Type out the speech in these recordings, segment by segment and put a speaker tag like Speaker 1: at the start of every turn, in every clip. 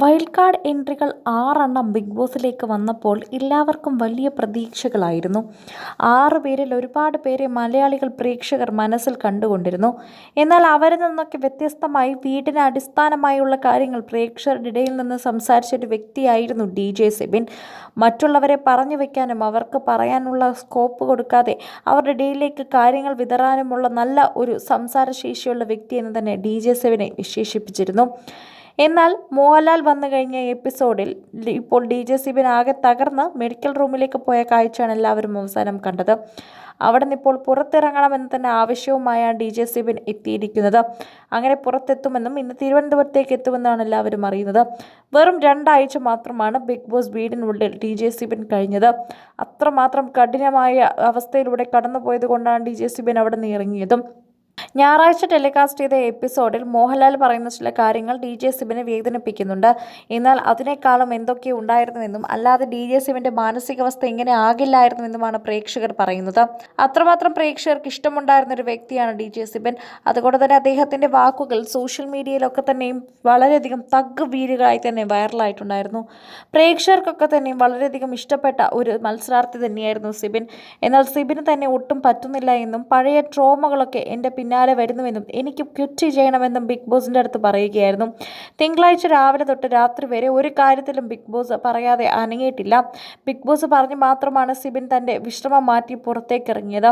Speaker 1: Wild card എൻട്രികൾ ആറെണ്ണം big ബോസിലേക്ക് വന്നപ്പോൾ എല്ലാവർക്കും വലിയ പ്രതീക്ഷകളായിരുന്നു. ആറ് പേരിൽ ഒരുപാട് പേരെ മലയാളികൾ പ്രേക്ഷകർ മനസ്സിൽ കണ്ടുകൊണ്ടിരുന്നു. എന്നാൽ അവരിൽ നിന്നൊക്കെ വ്യത്യസ്തമായി വീടിന് അടിസ്ഥാനമായുള്ള കാര്യങ്ങൾ പ്രേക്ഷകരുടെ ഇടയിൽ നിന്ന് സംസാരിച്ച ഒരു വ്യക്തിയായിരുന്നു ഡി ജെ സെബിൻ. മറ്റുള്ളവരെ പറഞ്ഞു വെക്കാനും അവർക്ക് പറയാനുള്ള സ്കോപ്പ് കൊടുക്കാതെ അവരുടെ ഇടയിലേക്ക് കാര്യങ്ങൾ വിതറാനുമുള്ള നല്ല ഒരു സംസാരശേഷിയുള്ള വ്യക്തി എന്ന് തന്നെ ഡി ജെ സെബിനെ വിശേഷിപ്പിച്ചിരുന്നു. എന്നാൽ മോഹൻലാൽ വന്നു കഴിഞ്ഞ എപ്പിസോഡിൽ ഇപ്പോൾ ഡി ജെ സിബിൻ ആകെ തകർന്ന് മെഡിക്കൽ റൂമിലേക്ക് പോയ കാഴ്ചയാണ് എല്ലാവരും അവസാനം കണ്ടത്. അവിടെ നിന്ന് ഇപ്പോൾ പുറത്തിറങ്ങണമെന്ന് തന്നെ ആവശ്യവുമായാണ് ഡി ജെ സിബിൻ എത്തിയിരിക്കുന്നത്. അങ്ങനെ പുറത്തെത്തുമെന്നും ഇന്ന് തിരുവനന്തപുരത്തേക്ക് എത്തുമെന്നാണ് എല്ലാവരും അറിയുന്നത്. വെറും രണ്ടാഴ്ച മാത്രമാണ് ബിഗ് ബോസ് വീടിനുള്ളിൽ ഡി ജെ സിബിൻ കഴിഞ്ഞത്. അത്രമാത്രം കഠിനമായ അവസ്ഥയിലൂടെ കടന്നുപോയത് കൊണ്ടാണ് ഡി ജെ സിബിൻ അവിടെ നിന്ന് ഇറങ്ങിയതും. ഞായറാഴ്ച ടെലികാസ്റ്റ് ചെയ്ത എപ്പിസോഡിൽ മോഹൻലാൽ പറയുന്ന ചില കാര്യങ്ങൾ ഡി ജെ സിബിനെ വേദനിപ്പിക്കുന്നുണ്ട്. എന്നാൽ അതിനേക്കാളും എന്തൊക്കെ ഉണ്ടായിരുന്നുവെന്നും അല്ലാതെ ഡി ജെ സിബിന്റെ മാനസികാവസ്ഥ ഇങ്ങനെ ആകില്ലായിരുന്നുവെന്നുമാണ് പ്രേക്ഷകർ പറയുന്നത്. അത്രമാത്രം പ്രേക്ഷകർക്ക് ഇഷ്ടമുണ്ടായിരുന്ന ഒരു വ്യക്തിയാണ് ഡി ജെ സിബിൻ. അതുകൊണ്ട് തന്നെ അദ്ദേഹത്തിന്റെ വാക്കുകൾ സോഷ്യൽ മീഡിയയിലൊക്കെ തന്നെയും വളരെയധികം തഗ് വീരുകളായി തന്നെ വൈറലായിട്ടുണ്ടായിരുന്നു. പ്രേക്ഷകർക്കൊക്കെ തന്നെയും വളരെയധികം ഇഷ്ടപ്പെട്ട ഒരു മത്സരാർത്ഥി തന്നെയായിരുന്നു സിബിൻ. എന്നാൽ സിബിന് തന്നെ ഒട്ടും പറ്റുന്നില്ല എന്നും പഴയ ട്രോമകളൊക്കെ എന്റെ പിന്നാലെ വരുന്നുവെന്നും എനിക്ക് ക്വിറ്റ് ചെയ്യണമെന്നും ബിഗ് ബോസിന്റെ അടുത്ത് പറയുകയായിരുന്നു. തിങ്കളാഴ്ച രാവിലെ തൊട്ട് രാത്രി വരെ ഒരു കാര്യത്തിലും ബിഗ് ബോസ് പറയാതെ അനങ്ങിയിട്ടില്ല. ബിഗ് ബോസ് പറഞ്ഞു മാത്രമാണ് സിബിൻ തന്റെ വിശ്രമം മാറ്റി പുറത്തേക്ക് ഇറങ്ങിയത്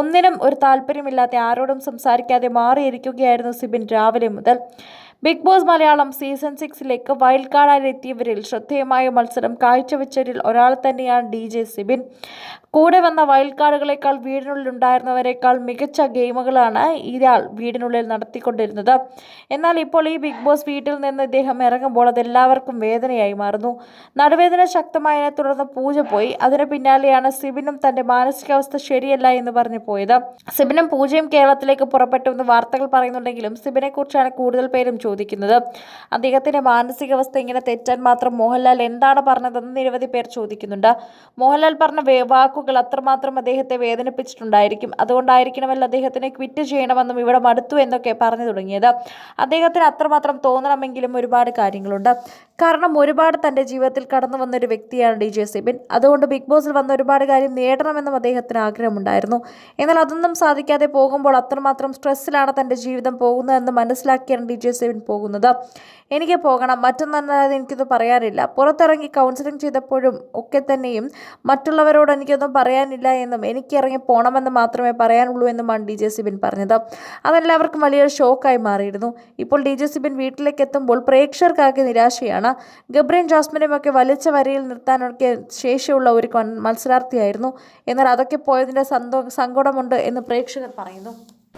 Speaker 1: ഒന്നിനും ഒരു താല്പര്യമില്ലാത്ത ആരോടും സംസാരിക്കാതെ മാറിയിരിക്കുകയായിരുന്നു സിബിൻ രാവിലെ മുതൽ. ബിഗ് ബോസ് മലയാളം സീസൺ സിക്സിലേക്ക് വൈൽഡ് കാർഡായി എത്തിയവരിൽ ശ്രദ്ധേയമായ മത്സരം കാഴ്ചവെച്ചവരിൽ ഒരാൾ തന്നെയാണ് ഡി ജെ സിബിൻ. കൂടെ വന്ന വൈൽഡ് കാർഡുകളേക്കാൾ വീടിനുള്ളിൽ ഉണ്ടായിരുന്നവരെക്കാൾ മികച്ച ഗെയിമുകളാണ് ഇയാൾ വീടിനുള്ളിൽ നടത്തിക്കൊണ്ടിരുന്നത്. എന്നാൽ ഇപ്പോൾ ഈ ബിഗ് ബോസ് വീട്ടിൽ നിന്ന് ഇദ്ദേഹം ഇറങ്ങുമ്പോൾ അത് എല്ലാവർക്കും വേദനയായി മാറുന്നു. നടുവേദന ശക്തമായതിനെ തുടർന്ന് പൂജ പോയി. അതിന് പിന്നാലെയാണ് സിബിനും തന്റെ മാനസികാവസ്ഥ ശരിയല്ല എന്ന് പറഞ്ഞു പോയത്. സിബിനും പൂജയും കേരളത്തിലേക്ക് പുറപ്പെട്ടു എന്ന് വാർത്തകൾ പറയുന്നുണ്ടെങ്കിലും സിബിനെ കുറിച്ചാണ് കൂടുതൽ പേരും ചോദിക്കുന്നത്. അദ്ദേഹത്തിന്റെ മാനസികാവസ്ഥ ഇങ്ങനെ തെറ്റാൻ മാത്രം മോഹൻലാൽ എന്താണ് പറഞ്ഞതെന്ന് നിരവധി പേർ ചോദിക്കുന്നുണ്ട്. മോഹൻലാൽ പറഞ്ഞ വാക്കുകൾ അത്രമാത്രം അദ്ദേഹത്തെ വേദനിപ്പിച്ചിട്ടുണ്ടായിരിക്കും. അതുകൊണ്ടായിരിക്കണമല്ലോ അദ്ദേഹത്തിനെ ക്വിറ്റ് ചെയ്യണമെന്നും ഇവിടെ മടുത്തു എന്നൊക്കെ പറഞ്ഞു തുടങ്ങിയത്. അദ്ദേഹത്തിന് അത്രമാത്രം തോന്നണമെങ്കിലും ഒരുപാട് കാര്യങ്ങളുണ്ട്. കാരണം ഒരുപാട് തന്റെ ജീവിതത്തിൽ കടന്നു വന്ന ഒരു വ്യക്തിയാണ് ഡി ജെ സിബിൻ. അതുകൊണ്ട് ബിഗ് ബോസിൽ വന്ന ഒരുപാട് കാര്യം നേടണമെന്നും അദ്ദേഹത്തിന് ആഗ്രഹമുണ്ടായിരുന്നു. എന്നാൽ അതൊന്നും സാധിക്കാതെ പോകുമ്പോൾ അത്രമാത്രം സ്ട്രെസ്സിലാണ് തന്റെ ജീവിതം പോകുന്നതെന്ന് മനസ്സിലാക്കിയാണ് ഡി ജെ സിബിൻ പോകുന്നത്. എനിക്ക് പോകണം. മറ്റൊന്നല്ലാതെ എനിക്കിത് പറയാനില്ല. പുറത്തിറങ്ങി കൗൺസിലിംഗ് ചെയ്തപ്പോഴും ഒക്കെ തന്നെയും മറ്റുള്ളവരോട് എനിക്കൊന്നും പറയാനില്ല എന്നും എനിക്ക് ഇറങ്ങി പോകണമെന്ന് മാത്രമേ പറയാനുള്ളൂ എന്നുമാണ് ഡി ജെ സിബിൻ പറഞ്ഞത്. അതെല്ലാവർക്കും വലിയൊരു ഷോക്കായി മാറിയിരുന്നു. ഇപ്പോൾ ഡി ജെ സിബിൻ വീട്ടിലേക്ക് എത്തുമ്പോൾ പ്രേക്ഷകർക്കാകെ നിരാശയാണ്. ഗബ്രീൻ ജാസ്മിനും ഒക്കെ വലിച്ച വരയിൽ നിർത്താനൊക്കെ ശേഷിയുള്ള ഒരു മത്സരാർത്ഥിയായിരുന്നു. എന്നാൽ അതൊക്കെ പോയതിന്റെ സന്തോ സങ്കടമുണ്ട് എന്ന് പ്രേക്ഷകർ പറയുന്നു.